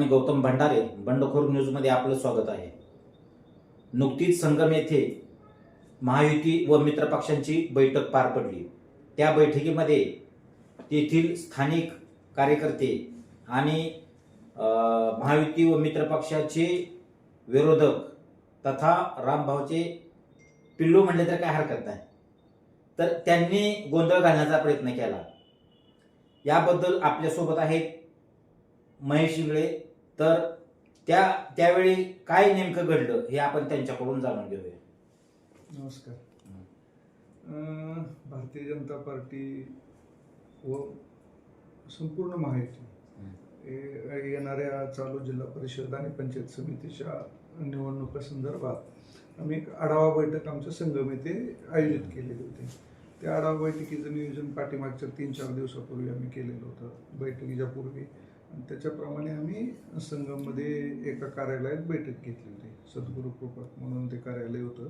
मी गौतम भंडारे बंडखोर न्यूजमध्ये आपलं स्वागत आहे. नुकतीच संगम येथे महायुती व मित्र पक्षांची बैठक पार पडली. त्या बैठकीमध्ये तेथील स्थानिक कार्यकर्ते आणि महायुती व मित्रपक्षाचे विरोधक तथा रामभाऊचे पिल्लू म्हणले तर काय हरकत नाही. तर त्यांनी गोंधळ घालण्याचा प्रयत्न केला. याबद्दल आपल्यासोबत आहेत महेश इंगळे तर त्या त्यावेळी काय नेमकं घडलं हे आपण त्यांच्याकडून जाणून घेऊया. नमस्कार. अं, भारतीय जनता पार्टी व संपूर्ण महायुती हे येणाऱ्या चालू जिल्हा परिषद आणि पंचायत समितीच्या निवडणुका संदर्भात आम्ही एक आढावा बैठक आमच्या संगम येथे आयोजित केलेली होती. त्या आढावा बैठकीचं नियोजन पाठीमागच्या तीन चार दिवसापूर्वी आम्ही केलेलं होतं बैठकीच्या पूर्वी. आणि त्याच्याप्रमाणे आम्ही संगममध्ये एका कार्यालयात बैठक घेतली होती. सद्गुरू कृपक म्हणून ते कार्यालय होतं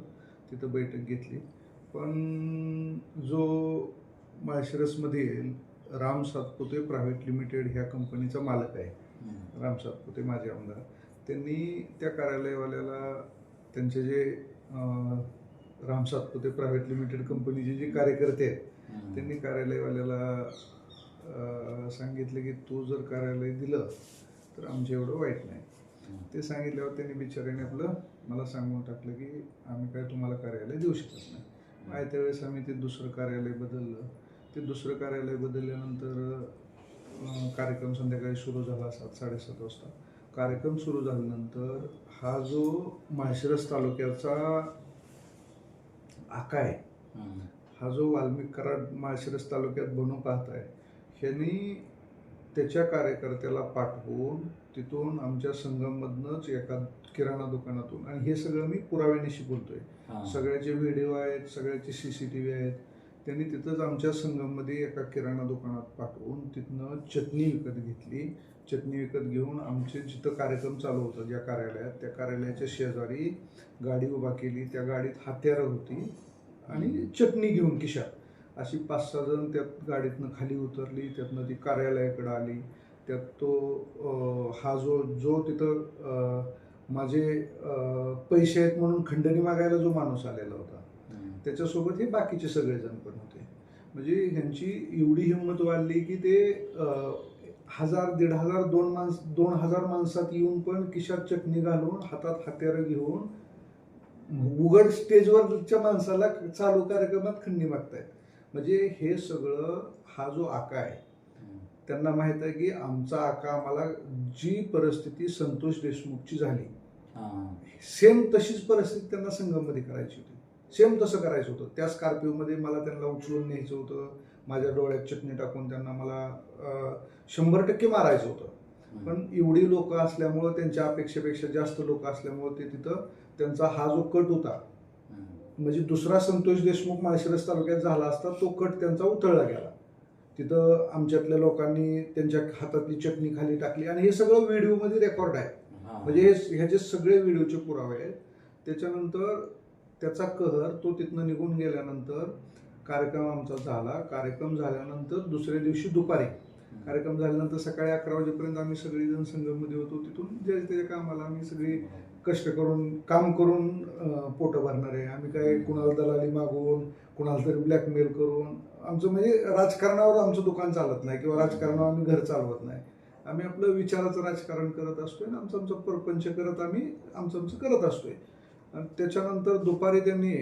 तिथं बैठक घेतली. पण जो माळशिरसमध्ये राम सातपुते प्रायव्हेट लिमिटेड ह्या कंपनीचा मालक आहे. राम सातपुते माझे आमदार. त्यांनी त्या कार्यालयवाल्याला त्यांचे जे राम सातपुते प्रायव्हेट लिमिटेड कंपनीचे जे कार्यकर्ते आहेत त्यांनी कार्यालयवाल्याला सांगितलं की तू जर कार्यालय दिलं तर आमचं एवढं वाईट नाही. ते सांगितल्यावर त्यांनी बिचाऱ्याने आपलं मला सांगून टाकलं की आम्ही काय तुम्हाला कार्यालय देऊ शकत नाही. आहे त्यावेळेस आम्ही ते दुसरं कार्यालय बदललं. ते दुसरं कार्यालय बदलल्यानंतर कार्यक्रम संध्याकाळी सुरू झाला सात साडेसात वाजता. कार्यक्रम सुरू झाल्यानंतर हा जो माळशिरस तालुक्याचा आका आहे हा. जो वाल्मिक कराड माळशिरस तालुक्यात बनू पाहत आहे ह्यांनी त्याच्या कार्यकर्त्याला पाठवून तिथून आमच्या संघामधनंच एका किराणा दुकानातून आणि हे सगळं मी पुराव्यानिशी बोलतोय. सगळ्याचे व्हिडिओ आहेत सगळ्याचे सी सी टी व्ही आहेत. त्यांनी तिथंच आमच्या संघामध्ये एका किराणा दुकानात पाठवून तिथनं चटणी विकत घेतली. चटणी विकत घेऊन आमचे जिथं कार्यक्रम चालू होता ज्या कार्यालयात त्या कार्यालयाच्या शेजारी गाडी उभा केली. त्या गाडीत हत्यारं होती. आणि चटणी घेऊन खिशात. अशी पाच सहा जण त्यात गाडीतनं खाली उतरली त्यातनं ती कार्यालयाकडे आली. त्यात तो हा जो जो तिथं माझे पैसे आहेत म्हणून खंडणी मागायला जो माणूस आलेला होता. त्याच्यासोबत हे बाकीचे सगळेजण पण होते. म्हणजे ह्यांची एवढी हिंमत वाढली की ते हजार दीड हजार दोन माणस दोन हजार माणसात येऊन पण खिशात चटणी घालून हातात हत्यारं घेऊन उघड स्टेजवरच्या माणसाला चालू कार्यक्रमात खंडी मागतायत. म्हणजे हे सगळं हा जो आका आहे त्यांना माहीत आहे की आमचा आका आम्हाला जी परिस्थिती संतोष देशमुखची झाली सेम तशीच परिस्थिती त्यांना संघामध्ये करायची होती. सेम तसं करायचं होतं. त्या स्कॉर्पिओमध्ये मला त्यांना उचलून न्यायचं होतं. माझ्या डोळ्यात चटणी टाकून त्यांना मला शंभर टक्के मारायचं होतं. पण एवढी लोक असल्यामुळं त्यांच्या अपेक्षेपेक्षा जास्त लोक असल्यामुळं ते तिथं त्यांचा हा जो कट होता म्हणजे दुसरा संतोष देशमुख माळशिरस तालुक्यात झाला असता तो कट त्यांचा उतळला गेला. तिथं आमच्यातल्या लोकांनी त्यांच्या हातातली चटणी खाली टाकली आणि हे सगळं व्हिडिओमध्ये रेकॉर्ड आहे. म्हणजे हे- ह्याचे सगळे व्हिडिओचे पुरावे आहेत. त्याच्यानंतर त्याचा कहर तो तिथनं निघून गेल्यानंतर कार्यक्रम आमचा झाला. कार्यक्रम झाल्यानंतर दुसऱ्या दिवशी दुपारी. कार्यक्रम झाल्यानंतर सकाळी अकरा वाजेपर्यंत आम्ही सगळेजण संघामध्ये होतो. तिथून ज्या त्याच्या कामाला आम्ही सगळी कष्ट करून काम करून पोटं भरणारे आम्ही काय कुणाला दलाली मागून कुणाला तरी ब्लॅकमेल करून आमचं म्हणजे राजकारणावर आमचं दुकान चालत नाही किंवा राजकारणावर आम्ही घर चालवत नाही. आम्ही आपलं विचाराचं राजकारण करत असतोय आणि आमचं आमचं परपंच करत आम्ही आमचं आमचं करत असतोय. आणि त्याच्यानंतर दुपारी त्यांनी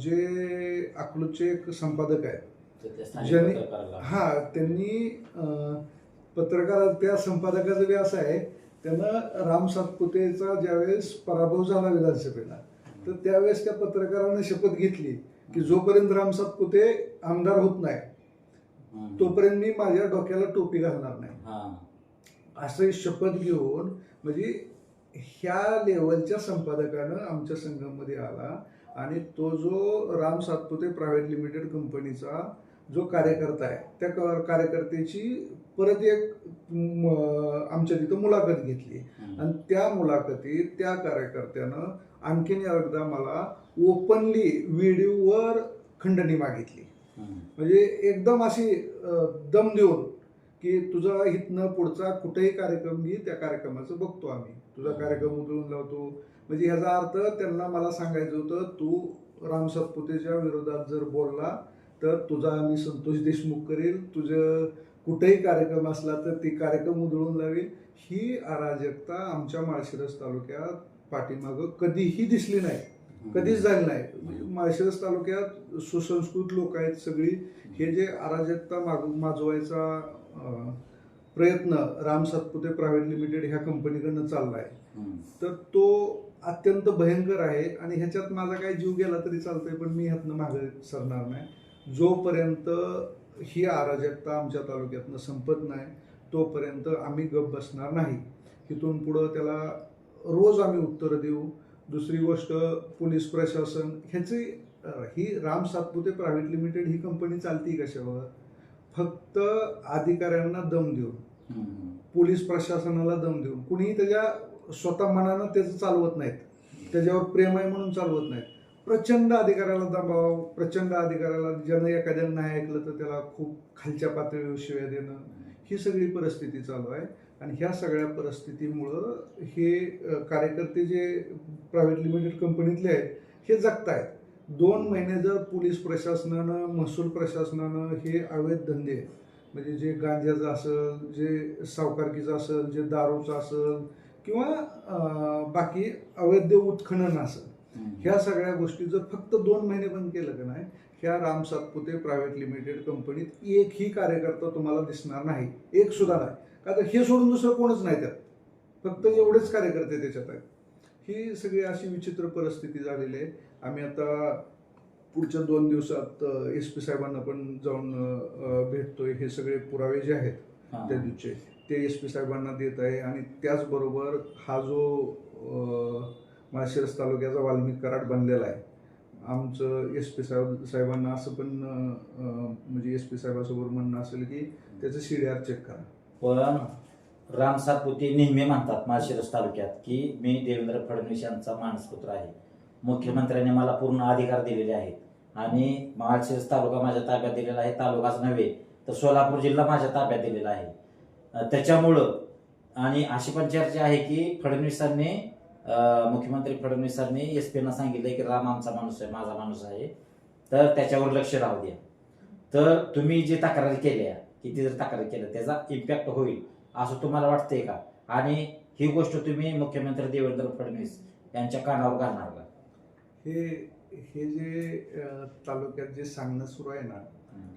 जे अकलूजचे एक संपादक आहेत ज्यांनी हा त्यांनी पत्रकार त्या संपादकाचं बी असं आहे त्यानं राम सातपुतेचा ज्यावेळेस पराभव झाला विधानसभेला तर त्यावेळेस त्या पत्रकारानं शपथ घेतली की जोपर्यंत राम सातपुते आमदार होत नाही तोपर्यंत मी माझ्या डोक्याला टोपी घालणार नाही. असं शपथ घेऊन म्हणजे ह्या लेवलच्या संपादकानं आमच्या संघामध्ये आला आणि तो जो राम सातपुते प्रायव्हेट लिमिटेड कंपनीचा जो कार्यकर्ता आहे त्या कार्यकर्त्याची परत एक आमच्या तिथं मुलाखत घेतली. आणि त्या मुलाखतीत त्या कार्यकर्त्यानं आणखीन एकदा मला ओपनली व्हिडिओवर खंडणी मागितली. म्हणजे एकदम अशी दम देऊन की तुझा इथनं पुढचा कुठेही कार्यक्रम घे त्या कार्यक्रमाचं बघतो आम्ही. तुझा कार्यक्रम उधळून लावतो. म्हणजे ह्याचा अर्थ त्यांना मला सांगायचं होतं तू राम सातपुतेच्या विरोधात जर बोलला तर तुझा आम्ही संतोष देशमुख करेल. तुझं कुठेही कार्यक्रम असला तर ते कार्यक्रम उधळून लावेल. ही अराजकता आमच्या माळशिरस तालुक्यात पाठीमागं कधीही दिसली नाही. कधीच झाली नाही. माळशिरस तालुक्यात सुसंस्कृत लोक आहेत सगळी. हे जे अराजकता माग माजवायचा प्रयत्न राम सातपुते प्रायव्हेट लिमिटेड ह्या कंपनीकडनं चालला आहे तर तो अत्यंत भयंकर आहे आणि ह्याच्यात माझा काही जीव गेला तरी चालतंय पण मी ह्यातनं मागे सरणार नाही. जोपर्यंत ही अराजकता आमच्या तालुक्यातनं संपत नाही तोपर्यंत आम्ही गप बसणार नाही. इथून पुढं त्याला रोज आम्ही उत्तरं देऊ. दुसरी गोष्ट पोलीस प्रशासन ह्याची ही राम सातपुते प्रायव्हेट लिमिटेड ही कंपनी चालती कशावर? फक्त अधिकाऱ्यांना दम देऊन. पोलीस प्रशासनाला दम देऊन. कुणीही त्याच्या स्वतः मनानं त्याचं चालवत नाहीत. त्याच्यावर प्रेम आहे म्हणून चालवत नाहीत. प्रचंड अधिकाऱ्याला दबाव प्रचंड अधिकाऱ्याला ज्यानं एखाद्यानं नाही ऐकलं तर त्याला खूप खालच्या पातळीवर शिव्या देणं ही सगळी परिस्थिती चालू आहे. आणि ह्या सगळ्या परिस्थितीमुळं हे कार्यकर्ते जे प्रायव्हेट लिमिटेड कंपनीतले आहेत हे जगतायत. दोन महिने जर पोलीस प्रशासनानं महसूल प्रशासनानं हे अवैध धंदे म्हणजे जे गांजाचं असेल जे सावकारकीचं असेल जे दारूचं असेल किंवा बाकी अवैध उत्खनन असेल ह्या सगळ्या गोष्टी जर फक्त दोन महिने बंद केलं का नाही ह्या राम सातपुते प्रायव्हेट लिमिटेड कंपनीत एकही कार्यकर्ता तुम्हाला दिसणार नाही. एक सुद्धा नाही. का तर हे सोडून दुसरं कोणच नाही त्यात. फक्त एवढेच कार्यकर्ते त्याच्यात आहेत. ही सगळी अशी विचित्र परिस्थिती झालेली आहे. आम्ही आता पुढच्या दोन दिवसात एस पी साहेबांना पण जाऊन भेटतोय. हे सगळे पुरावे जे आहेत. त्या दिवशी ते एस पी साहेबांना देत आहे. आणि त्याचबरोबर हा जो माळशिरस तालुक्याचा वाल्मिक कराड बनलेला आहे. आमचं एस पी साहेब साहेबांना असं पण म्हणजे एस पी साहेबासोबत म्हणणं असेल की त्याचं सी डी आर चेक करा. पण राम सातपुते नेहमी म्हणतात माळशिरस तालुक्यात की मी देवेंद्र फडणवीस यांचा मानसपुत्र आहे. मुख्यमंत्र्यांनी मला पूर्ण अधिकार दिलेले आहेत. आणि माळशिरस तालुका माझ्या ताब्यात दिलेला आहे तालुकाच नव्हे तर सोलापूर जिल्हा माझ्या ताब्यात दिलेला आहे. त्याच्यामुळं आणि अशी पण चर्चा आहे की फडणवीसांनी मुख्यमंत्री फडणवीसांनी एस पीना सांगितलं की राम आमचा माणूस आहे माझा माणूस आहे. तर त्याच्यावर लक्ष राहू द्या. तर तुम्ही जे तक्रारी केल्या किती जर तक्रारी केल्या त्याचा इम्पॅक्ट होईल असं तुम्हाला वाटतंय का? आणि ही गोष्ट तुम्ही मुख्यमंत्री देवेंद्र फडणवीस यांच्या कानावर घालणार का? हे हे जे तालुक्यात जे सांगणं सुरू आहे ना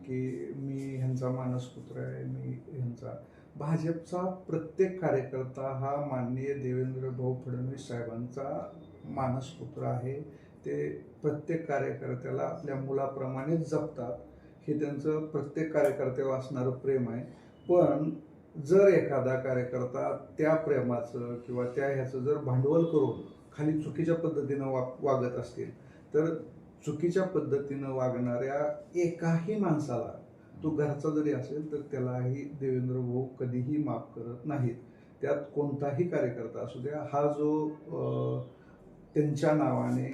की मी ह्यांचा मानसपुत्र आहे मी ह्यांचा भाजपचा प्रत्येक कार्यकर्ता हा माननीय देवेंद्र भाऊ फडणवीस साहेबांचा मानसपुत्र आहे. ते प्रत्येक कार्यकर्त्याला आपल्या मुलाप्रमाणेच जपतात. हे त्यांचं प्रत्येक कार्यकर्त्यावर असणारं प्रेम आहे. पण जर एखादा कार्यकर्ता त्या प्रेमाचं किंवा त्या ह्याचं जर भांडवल करून खाली चुकीच्या पद्धतीनं वा वागत असतील तर चुकीच्या पद्धतीनं वागणाऱ्या एकाही माणसाला तो घरचा जरी असेल तर त्यालाही देवेंद्र भाऊ कधीही माफ करत नाहीत. त्यात कोणताही कार्यकर्ता असू द्या हा जो त्यांच्या नावाने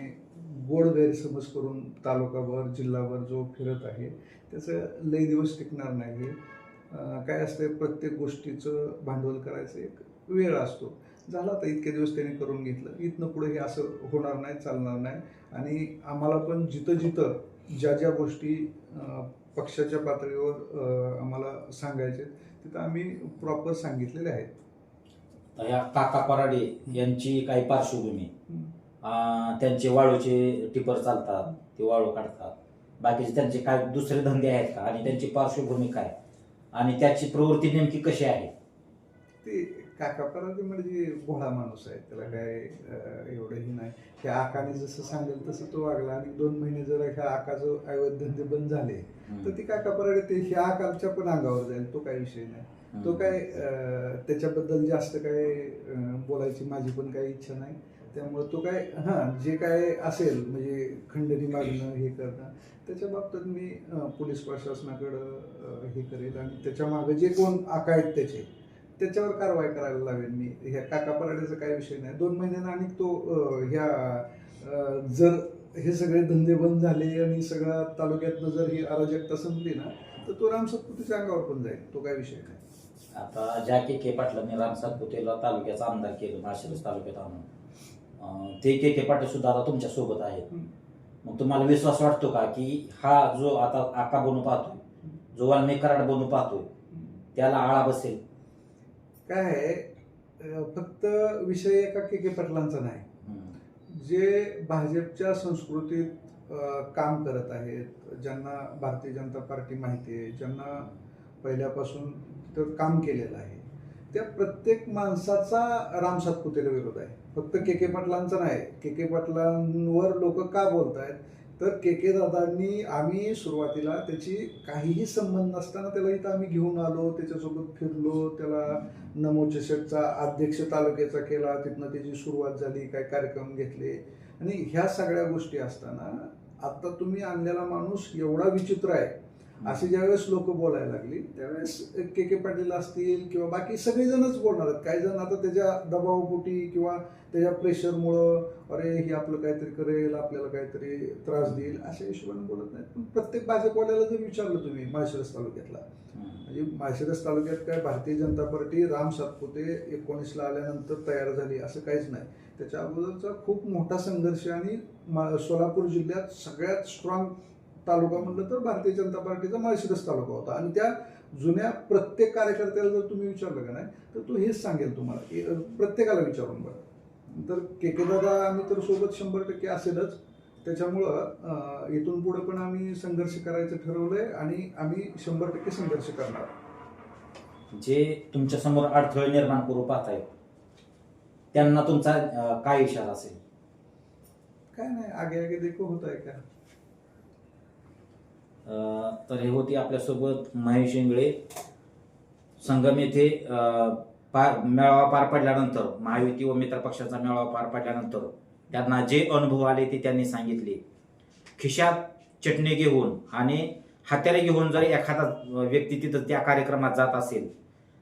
गोड गैरसमज करून तालुकाभर जिल्हाभर जो फिरत आहे त्याचं लई दिवस टिकणार नाही काय असतं प्रत्येक गोष्टीचं भांडवल करायचं एक वेळ असतो. झाला तर इतके दिवस त्यांनी करून घेतलं. इथनं पुढे हे असं होणार नाही चालणार नाही. आणि आम्हाला पण जिथं जिथं ज्या ज्या गोष्टी पक्षाच्या पातळीवर आम्हाला सांगायचे. तिथं आम्ही प्रॉपर सांगितलेले आहेत. ह्या काका पराडे यांची काही पार्श्वभूमी. त्यांचे वाळूचे टिपर चालतात ते वाळू काढतात. बाकीचे त्यांचे काय दुसरे धंदे आहेत का? आणि त्यांची पार्श्वभूमी काय? आणि त्याची प्रवृत्ती नेमकी कशी आहे? ते काकापराचे म्हणजे भोळा माणूस आहे. त्याला काय एवढंही नाही. ह्या आकाने जसं सांगेल तसं तो वागला. आणि दोन महिने जर ह्या आकाचं अवैध धंदे बंद झाले तर ती काकापराडे ते ह्या आकालच्या पण अंगावर जाईल तो काही विषय नाही. तो काय त्याच्याबद्दल जास्त काय बोलायची माझी पण काही इच्छा नाही. त्यामुळे तो काय हां जे काय असेल म्हणजे खंडणी मागणं हे करणं त्याच्या बाबतीत मी पोलीस प्रशासनाकडं हे करेल आणि त्याच्यामागे जे कोण आका आहेत त्याचे त्याच्यावर कारवाई करायला लावेल मी. ह्या काका पराड्याचा काही विषय नाही. दोन महिन्यानं आणि तो ह्या जर हे सगळे धंदे बंद झाले आणि सगळ्या तालुक्यातनं जर ही अराजकता संपली ना तर तो राम सतपुतीच्या अंगावर पण जाईल तो काही विषय नाही आता ज्या के के पाटलांनी राम सातपुतेला तालुक्याचा आमदार केलं माळशिरस तालुक्यात आणून ते के के पाटील सुद्धा आता तुमच्यासोबत आहेत. मग तुम्हाला विश्वास वाटतो का की हा जो आता आका बनू पाहतोय जो वाल्मिक कराड बनू पाहतोय त्याला आळा बसेल काय फक्त विषय एका के के पाटलांचा नाही. जे भाजपच्या संस्कृतीत काम करत आहेत ज्यांना भारतीय जनता पार्टी माहिती आहे ज्यांना पहिल्यापासून तर काम केलेलं आहे त्या प्रत्येक माणसाचा राम सातपुतेला विरोध आहे. फक्त के के पाटलांचा नाही के के पाटलांवर लोक का बोलत आहेत तर के के दादांनी आम्ही सुरुवातीला त्याची काहीही संबंध नसताना त्याला इथं आम्ही घेऊन आलो त्याच्यासोबत फिरलो त्याला नमो चषकचा अध्यक्ष तालुक्याचा केला तिथनं त्याची सुरुवात झाली काय कार्यक्रम घेतले. आणि ह्या सगळ्या गोष्टी असताना आत्ता तुम्ही आणलेला माणूस एवढा विचित्र आहे. असे ज्यावेळेस लोक बोलायला लागली त्यावेळेस के के पाटील असतील किंवा बाकी सगळेजणच बोलणार आहेत. काही जण आता त्याच्या दबावपोटी किंवा त्याच्या प्रेशरमुळं अरे हे आपलं काहीतरी करेल आपल्याला काहीतरी त्रास देईल अशा हिशोबाने बोलत नाहीत. पण प्रत्येक भाजपवाल्याला जर विचारलं तुम्ही माळशिरस तालुक्यातला म्हणजे माळशिरस तालुक्यात काय भारतीय जनता पार्टी राम सातपुते एकोणीसला आल्यानंतर तयार झाली असं काहीच नाही. त्याच्या अगोदरचा खूप मोठा संघर्ष आणि मा- सोलापूर जिल्ह्यात सगळ्यात स्ट्रॉंग तालुका म्हटलं तर भारतीय जनता पार्टीचा माळशिरस तालुका होता. आणि त्या जुन्या प्रत्येक कार्यकर्त्याला जर तुम्ही विचारलं का नाही तर तो हेच सांगेल तुम्हाला प्रत्येकाला विचारून बघा. तर के के दादा आम्ही तर सोबत शंभर टक्के असेलच. त्याच्यामुळं इथून पुढे पण आम्ही संघर्ष करायचं ठरवलंय आणि आम्ही शंभर टक्के संघर्ष करणार. जे तुमच्यासमोर अडथळे निर्माण करू पाहतायत त्यांना तुमचा काय इशारा असेल? काय नाही आगे आगे देखो होत आहे का तर हे होते आपल्यासोबत महेश इंगळे. संगम येथे पार मेळावा पार पडल्यानंतर महायुती व मित्र पक्षाचा मेळावा पार पडल्यानंतर त्यांना जे अनुभव आले ते त्यांनी सांगितले. खिशात चटणी घेऊन आणि हात्यारे घेऊन जर एखादा व्यक्ती तिथं त्या कार्यक्रमात जात असेल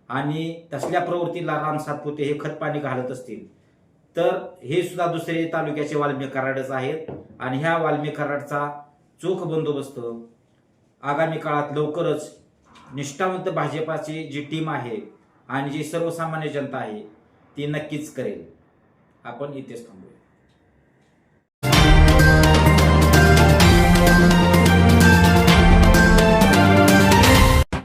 आणि तसल्या प्रवृत्तीला राम सातपुते हे खतपाणी घालत असतील तर हे सुद्धा दुसरे तालुक्याचे वाल्मी कराडच आहेत आणि ह्या वाल्मी कराडचा चोख बंदोबस्त आगामी काळात लवकरच निष्ठावंत भाजपाची जी टीम आहे आणि जी सर्वसामान्य जनता आहे ती नक्कीच करेल. आपण इथेच थांबूया.